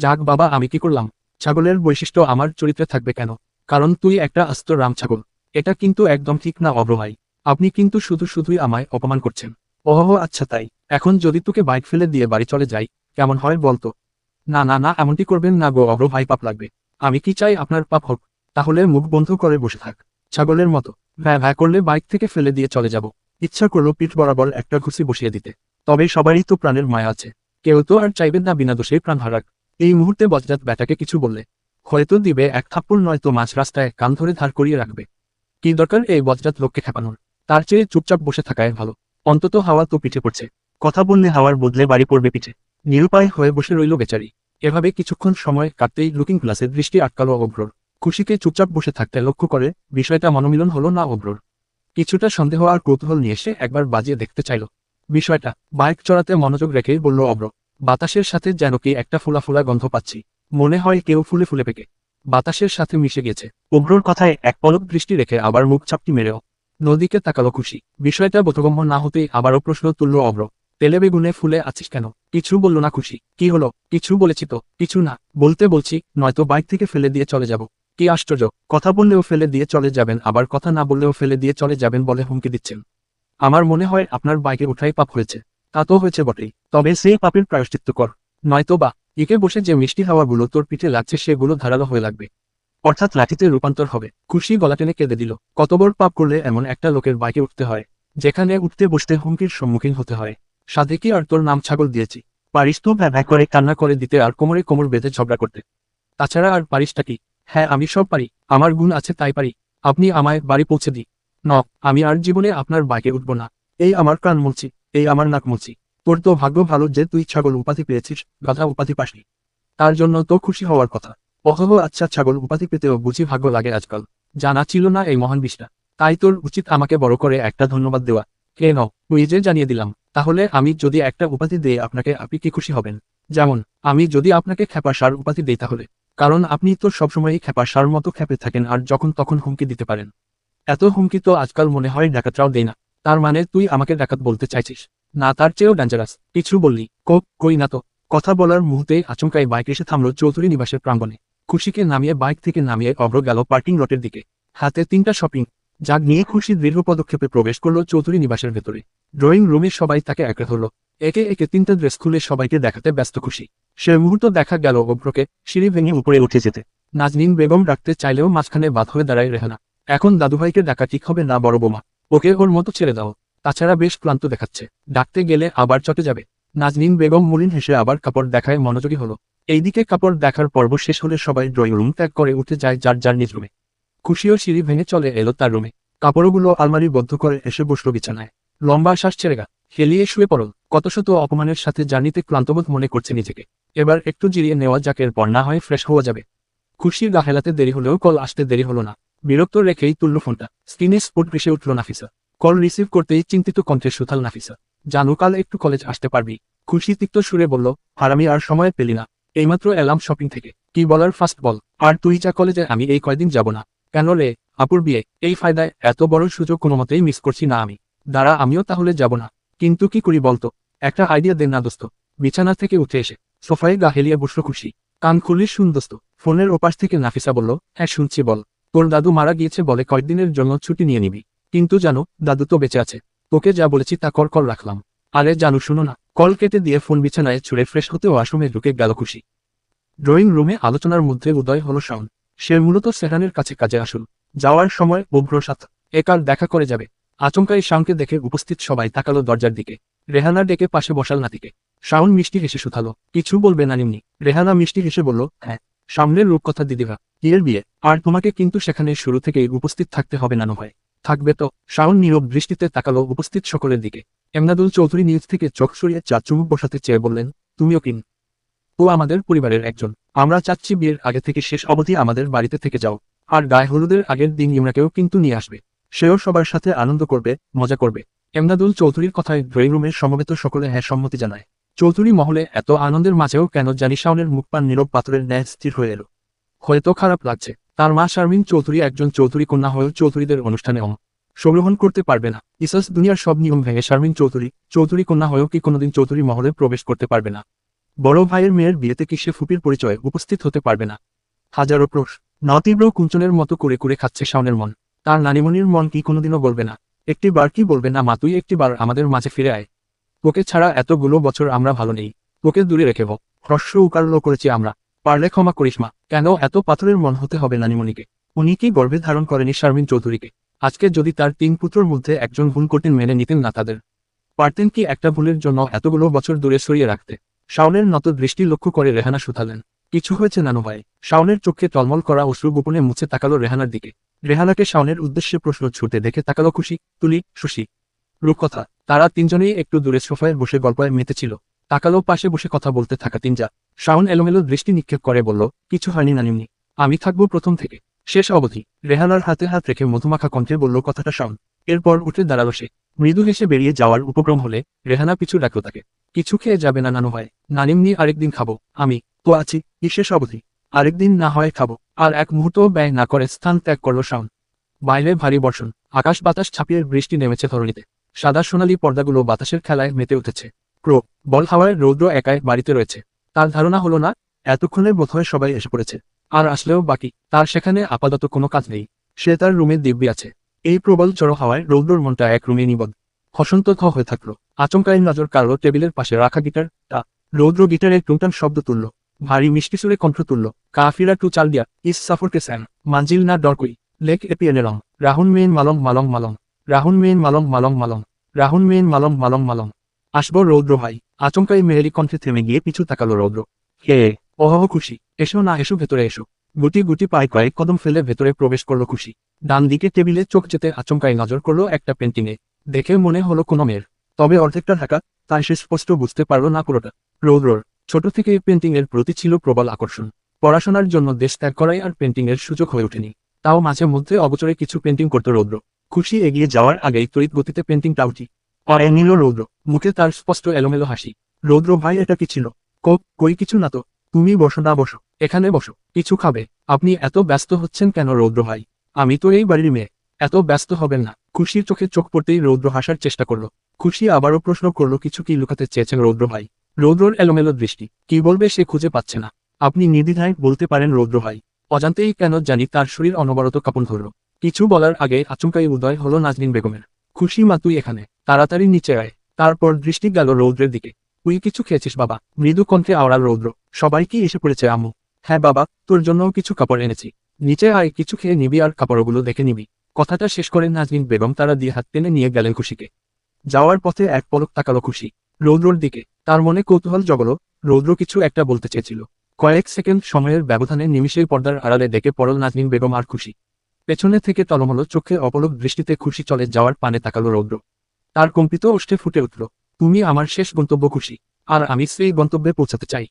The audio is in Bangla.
যাক বাবা, আমি কি করলাম? ছাগলের বৈশিষ্ট্য আমার চরিত্রে থাকবে কেন? কারণ তুই একটা আস্ত রাম ছাগল। এটা কিন্তু একদম ঠিক না, অভ্র ভাই। আপনি কিন্তু শুধু শুধুই আমায় অপমান করছেন। ওহ আচ্ছা তাই। এখন যদি তোকে বাইক ফেলে দিয়ে বাড়ি চলে যাই, কেমন হয় বলতো না না না, এমনটি করবেন না গো, অভ্র ভাই, পাপ লাগবে। আমি কি চাই আপনার পাপ হোক? তাহলে মুখ বন্ধ করে বসে থাক। ছাগলের মতো। ভ্যা ভ্যা করলে বাইক থেকে ফেলে দিয়ে চলে যাব। ইচ্ছা করল পিঠ বরাবর একটা ঘুষি বসিয়ে দিতে। তবে সবারই তো প্রাণের মায়া আছে। কেউ তো আর চাইবেন না বিনা দোষে প্রাণ হারাক। এই মুহূর্তে বজ্রাত ব্যাটাকে কিছু বললে হয়তো দিবে, এক থাপ্পড় নয়তো মাছ রাস্তায় কান ধরে ধার করিয়ে রাখবে। কি দরকার এই বজ্রাত লোককে খেপানোর? তার চেয়ে চুপচাপ বসে থাকায় ভালো। অন্তত হাওয়া তো পিঠে পড়ছে। কথা বললে হাওয়ার বদলে বাড়ি পড়বে পিঠে। নিরুপায় হয়ে বসে রইল বেচারি। এভাবে কিছুক্ষণ সময় কাটতেই লুকিং গ্লাসে দৃষ্টি আটকালো অভ্রর খুশিকে চুপচাপ বসে থাকতে লক্ষ্য করে বিষয়টা মনোমিলন হলো না অভ্রর কিছুটা সন্দেহ আর কৌতূহল নিয়ে এসে একবার বাজিয়ে দেখতে চাইল। বিষয়টা বাইক চড়াতে মনোযোগ রেখেই বলল অভ্র বাতাসের সাথে যেন কি একটা ফুলা ফুলা গন্ধ পাচ্ছি। মনে হয় কেউ ফুলে ফুলে পেকে। বাতাসের সাথে মিশে গেছে। অভ্রর কথায় এক পলক দৃষ্টি রেখে আবার মুখ চাপটি মেরেও। নদীকে তাকালো খুশি। বিষয়টা বোধগম্য না হতেই আবারও প্রশ্ন তুলল অভ্র তেলে বেগুনে ফুলে আছিস কেন? কিছু বলল না খুশি। কি হলো? কিছু বলেছি তো। কিছু না। বলতে বলছি, নয়তো বাইক থেকে ফেলে দিয়ে চলে যাব। কি আশ্চর্য। কথা বললেও ফেলে দিয়ে চলে যাবেন, আবার কথা না বললেও ফেলে দিয়ে চলে যাবেন বলে হুমকি দিচ্ছেন। আমার মনে হয় আপনার বাইকে ওঠাই পাপ হয়েছে। তা তো হয়েছে বটেই। তবে সেই পাপের প্রায়শ্চিত্ত কর। নয়তো বা একে বসে যে মিষ্টি হাওয়াগুলো তোর পিঠে লাগছে সেগুলো ধারালো হয়ে লাগবে। অর্থাৎ লাঠিতে রূপান্তর হবে। খুশি গলা টেনে কেঁদে দিল। কত বড় পাপ করলে এমন একটা লোকের বাইকে উঠতে হয়, যেখানে উঠতে বসতে হুমকির সম্মুখীন হতে হয়। সাথে কি আর তোর নাম ছাগল দিয়েছি? পারিস তো ভ্যা করে কান্না করে দিতে আর কোমরে কোমর বেঁধে ঝগড়া করতে। তাছাড়া আর পারিসটা কি? হ্যাঁ আমি সব পারি। আমার গুণ আছে তাই পারি। আপনি আমায় বাড়ি পৌঁছে দিই ন আমি আর জীবনে আপনার বাইকে উঠব না। এই আমার প্রাণ মুলছি এই আমার নাক মুলছি তোর তো ভাগ্য ভালো যে তুই ছাগল উপাধি পেয়েছিস, গাধা উপাধি পাসনি। তার জন্য তো খুশি হওয়ার কথা। অহহ আচ্ছা ছাগল উপাধি পেতেও বুঝি ভাগ্য লাগে আজকাল। জানা ছিল না এই মহান বিষটা। তাই তোর উচিত আমাকে বড় করে একটা ধন্যবাদ দেওয়া। কে ন তুই যে জানিয়ে দিলাম, তাহলে আমি যদি একটা উপাধি দেই, আপনাকে আপনি কি খুশি হবেন? যেমন, আমি যদি আপনাকে খেপা সার উপাধি দেই তাহলে। কারণ আপনি তো সবসময়ই খেপা সার মতো খেপে থাকেন আর যখন তখন হুমকি দিতে পারেন। এত হুমকি তো আজকাল মনে হয় ডাকাতরাও দেয় না। তার মানে তুই আমাকে ডাকাত বলতে চাইছিস? না, তার চেয়েও ডেঞ্জারাস কিছু বললি। কোক কই না তো। কথা বলার মুহূর্তে আচমকাই বাইক এসে থামল চৌধুরী নিবাসের প্রাঙ্গণে। খুশিকে নামিয়ে বাইক থেকে নামিয়ে অভ্র গেল পার্কিং লটের দিকে। হাতে তিনটা শপিং যাক নিয়ে খুশি দৃঢ় পদক্ষেপে প্রবেশ করল চৌধুরী নিবাসের ভেতরে। ড্রয়িং রুমে সবাই তাকে একরে ধরল। একে একে তিনটা ড্রেস খুলে সবাইকে দেখাতে ব্যস্ত খুশি। সে মুহূর্ত দেখা গেল অভ্রকে সিঁড়ি ভেঙে উপরে উঠে যেতে। নাজনিন বেগম ডাকতে চাইলেও মাঝখানে বাদ হয়ে দাঁড়ায় রেহানা। এখন দাদুভাইকে ডাকা ঠিক হবে না বড় বোমা। ওকে ওর মতো ছেড়ে দাও। তাছাড়া বেশ ক্লান্ত দেখাচ্ছে। ডাকতে গেলে আবার চটে যাবে। নাজনীন বেগম মুলিন হেসে আবার কাপড় দেখায় মনোযোগী হলো। এইদিকে কাপড় দেখার পর্ব শেষ হলে সবাই ড্রয়িং রুম ত্যাগ করে উঠে যায় যার যার নিজ রুমে। খুশিও সিঁড়ি ভেঙে চলে এলো তার রুমে। কাপড়গুলো আলমারি বদ্ধ করে এসে বসল বিছানায়। লম্বা শ্বাস ছেড়ে গা হেলিয়ে শুয়ে পড়ল। কত শত অপমানের সাথে জার্নিতে ক্লান্তবোধ মনে করছে নিজেকে। এবার একটু জিরিয়ে নেওয়া যাক, এরপর না হয় ফ্রেশ হওয়া যাবে। খুশির গা হেলাতে দেরি হলেও কল আসতে দেরি হলো না। বিরক্ত রেখেই তুলল ফোনটা। স্ক্রিনে স্পোর্ট ভেসে উঠল নাফিসা। কল রিসিভ করতেই চিন্তিত কণ্ঠে সুথাল নাফিসা, জানু, কাল একটু কলেজ আসতে পারবি? খুশি তিক্ত সুরে বলল আর আমি আর সময় পেলি না। এইমাত্র এলাম শপিং থেকে। কি বলার ফার্স্ট বল? আর তুই যা কলেজে, আমি এই কয়দিন যাব না। কেন রে, আপুর বিয়ে? এই ফায়দায় এত বড় সুযোগ কোনো মতেই মিস করছি না আমি। দাঁড়া, আমিও তাহলে যাব না। কিন্তু কি করি বলতো? একটা আইডিয়া দেন না, দোস্ত। বিছানা থেকে উঠে এসে সোফায় গা হেলিয়ে বসল খুশি। কান খুলি শুন, দোস্ত। ফোনের ওপাশ থেকে নাফিসা বলল হ্যাঁ শুনছি, বল। তোর দাদু মারা গিয়েছে বলে কয়েকদিনের জন্য ছুটি নিয়ে নিবি। কিন্তু জানো, দাদু তো বেঁচে আছে। তোকে যা বলেছি তা কর কল রাখলাম। আরে জানু, শুনো না। কল কেটে দিয়ে ফোন বিছানায় ছুড়ে ফ্রেশ হতে ওয়াশরুমে ঢুকে গেল খুশি। ড্রয়িং রুমে আলোচনার মধ্যে উদয় হলো শাওন। সে মূলত সেহানের কাছে কাজে আসুন। যাওয়ার সময় সাথ। একার দেখা করে যাবে। আচমকাই শাওনকে দেখে উপস্থিত সবাই তাকালো দরজার দিকে। রেহানা ডেকে পাশে বসাল নাতিকে। শাওন মিষ্টি হেসে শুথালো কিছু বলবে না নিমনি। রেহানা মিষ্টি হেসে বলল হ্যাঁ। সামনের রূপকথা দিদিভা বিয়ের বিয়ে? আর তোমাকে কিন্তু সেখানে শুরু থেকেই উপস্থিত থাকতে হবে না নয় থাকবে তো? শাওন নীরব দৃষ্টিতে তাকালো উপস্থিত সকলের দিকে। এমনাদুল চৌধুরী নিউজ থেকে চোখ সরিয়ে চা চুমুক বসাতে চেয়ে বললেন, তুমিও কিন ও আমাদের পরিবারের একজন। আমরা চাচ্ছি বিয়ের আগে থেকে শেষ অবধি আমাদের বাড়িতে থেকে যাও। আর গায়ে হলুদের আগের দিন ইমরাকেও কিন্তু নিয়ে আসবে। সেও সবার সাথে আনন্দ করবে, মজা করবে। এমনাদুল চৌধুরীর কথায় ড্রয়িং রুমের সমবেত সকলে হ্যাঁ সম্মতি জানায়। চৌধুরী মহলে এত আনন্দের মাঝেও কেন জানি শাওনের মুখ পান নীরব পাথরের ন্যায় স্থির হয়ে এলো। হয়তো খারাপ লাগছে। তার মা শারমিন চৌধুরী একজন চৌধুরী কন্যা হয়েও চৌধুরীদের অনুষ্ঠানে অংশগ্রহণ করতে পারবে না। ইসাস দুনিয়ার সব নিয়ম ভেঙে শারমিন চৌধুরী চৌধুরী কন্যা হয়েও কি কোনোদিন চৌধুরী মহলে প্রবেশ করতে পারবে না। বড় ভাইয়ের মেয়ের বিয়েতে কি সে ফুপির পরিচয়ে উপস্থিত হতে পারবে না? হাজারো প্রশ নতীব্র কুঞ্চনের মতো করে করে খাচ্ছে শাওনের মন। তার নানিমণির মন কি কোনোদিনও বলবে না। একটি বার কি বলবে না মা? তুই একটি বার আমাদের মাঝে ফিরে আয়। তোকে ছাড়া এতগুলো বছর আমরা ভালো নেই। তোকে দূরে রেখে ভ হ্রস্ব উকারল করেছি আমরা। পারলে ক্ষমা করিস মা। কেন এত পাথরের মন হতে হবে নানিমণিকে? উনি কি গর্ভে ধারণ করেনি শারমিন চৌধুরীকে? আজকে যদি তার তিন পুত্রর মধ্যে একজন ভুল করতেন মেনে নিতেন না তাদের। পারতেন কি একটা ভুলের জন্য এতগুলো বছর দূরে সরিয়ে রাখতে? শাওনের নত দৃষ্টি লক্ষ্য করে রেহানা শুধালেন। কিছু হয়েছে নানু ভাই। শাওনের চোখে টলমল করা অশ্রু গোপনে মুছে তাকালো রেহানার দিকে। রেহানাকে শাওনের উদ্দেশ্যে প্রশ্ন ছুটে দেখে তাকালো খুশি, তুলি সুশি রূপকথা। তারা তিনজনেই একটু দূরে সোফায় বসে গল্পে মেতেছিল তাকালো পাশে বসে কথা বলতে থাকা তিনজা শাওন এলোমেলো দৃষ্টি নিক্ষেপ করে বলল, কিছু হয়নি নানিমনি। আমি থাকব প্রথম থেকে। শেষ অবধি। রেহানার হাতে হাত রেখে মধুমাখা কণ্ঠে বলল কথাটা শাওন। এরপর উঠে দাঁড়াল সে। মৃদু হেসে বেরিয়ে যাওয়ার উপক্রম হলে রেহানা পিছু ডাকলো তাকে। কিছু খেয়ে যাবে না নানু ভাই। নানিমনি আরেকদিন খাব। আমি তো আছি। শেষ অবধি? আরেকদিন না হয় খাব। আর এক মুহূর্তও ব্যয় না করে স্থান ত্যাগ করল শাওন। বাইরে ভারী বর্ষণ। আকাশ বাতাস ছাপিয়ে বৃষ্টি নেমেছে ধরণীতে। সাদা সোনালি পর্দাগুলো বাতাসের খেলায় মেতে উঠেছে। ক্রো বল হাওয়ায় রৌদ্র একাই বাড়িতে রয়েছে। তার ধারণা হলো না, এতক্ষণে বোধহয় সবাই এসে পড়েছে। আর আসলেও বাকি, তার সেখানে আপাতত কোনো কাজ নেই। সে তার রুমে দিব্যি আছে। এই প্রবল চড়ো হাওয়ায় রৌদ্রর মনটা এক রুমে নিবদ্ধ। হসন্ত হয়ে থাকল। আচমকাই নজর কারও টেবিলের পাশে রাখা গিটার, তা। রৌদ্র গিটারের টুনটান শব্দ তুলল। ভারী মিষ্টি সুরে কণ্ঠ তুলল। কাফিরা টু চাল দিয়া, ইস সাফরকে স্যান মাঞ্জিল না ডরকুই, লেক এপিএনে রং। রাহুল মেন মালং মালং মালং। রাহুন মেন মালং মালং মালং রাহুন মেন মালং মালং মালং আসব রৌদ্র ভাই। আচমকাই মেহেরি কণ্ঠে থেমে গিয়ে পিছু তাকালো রৌদ্র। হে অহহ খুশি। এসো না, এসো ভেতরে এসো। গুটি গুটি পায়ে কয়েক কদম ফেলে ভেতরে প্রবেশ করল খুশি। ডান দিকে টেবিলে চোখ যেতে আচমকাই নজর করল একটা পেন্টিংয়ে। দেখে মনে হলো কোনো মেয়ের। তবে অর্ধেকটা ঢাকা, তাই সে স্পষ্ট বুঝতে পারল না পুরোটা। রৌদ্রর, ছোট থেকে পেন্টিং এর প্রতি ছিল প্রবল আকর্ষণ। পড়াশোনার জন্য দেশ ত্যাগ করাই আর পেন্টিং এর সুযোগ হয়ে ওঠেনি। তাও মাঝে মধ্যে অবচরে কিছু পেন্টিং করত রৌদ্র। খুশি এগিয়ে যাওয়ার আগেই তড়িৎ গতিতে পেন্টিং টাউটি পরে নিল রৌদ্র। মুখে তার স্পষ্ট এলোমেলো হাসি। রৌদ্র, ভাই, এটা কি ছিল? কোপ কই, কিছু না তো। তুমি বসো, না বসো। এখানে বসো। কিছু খাবে। আপনি এত ব্যস্ত হচ্ছেন কেন রৌদ্র ভাই? আমি তো এই বাড়ির মেয়ে। এত ব্যস্ত হবেন না। খুশির চোখে চোখ পড়তেই রৌদ্র হাসার চেষ্টা করল। খুশি আবারও প্রশ্ন করল, কিছু কি লুকাতে চেয়েছেন রৌদ্র ভাই? রৌদ্রর এলোমেলো দৃষ্টি। কি বলবে সে খুঁজে পাচ্ছে না। আপনি নির্দ্বিধায় বলতে পারেন রৌদ্র ভাই। অজান্তেই কেন জানি তার শরীর অনবরত কাপন ধরল। কিছু বলার আগে আচমকাই উদয় হলো নাজনীন বেগমের। খুশি মা তুই এখানে। তাড়াতাড়ি নিচে আয়। তারপর দৃষ্টি গেল রৌদ্রের দিকে। তুই কিছু খেয়েছিস বাবা? মৃদু কণ্ঠে আওড়াল রৌদ্র। সবাই কি এসে পড়েছে আম্মু? হ্যাঁ বাবা, তোর জন্যও কিছু কাপড় এনেছি। নিচে আয়, কিছু খেয়ে নিবি আর কাপড়গুলো দেখে নিবি। কথাটা শেষ করে নাজনীন বেগম তারা দিয়ে হাত টেনে নিয়ে গেলেন খুশিকে। যাওয়ার পথে এক পলক তাকালো খুশি। রৌদ্রর দিকে। তার মনে কৌতূহল জগলো। রৌদ্র কিছু একটা বলতে চেয়েছিল। কয়েক সেকেন্ড সময়ের ব্যবধানে নিমিষেই পর্দার আড়ালে দেখে পড়ল নাজনীন বেগম আর খুশি। পেছনে থেকে টলমলো চোখে অপলক দৃষ্টিতে খুশি চলে যাওয়ার পানে তাকালো রৌদ্র। তার কম্পিত ওষ্ঠে ফুটে উঠল, তুমি আমার শেষ গন্তব্য খুশি, আর আমি সেই গন্তব্যে পৌঁছাতে চাই।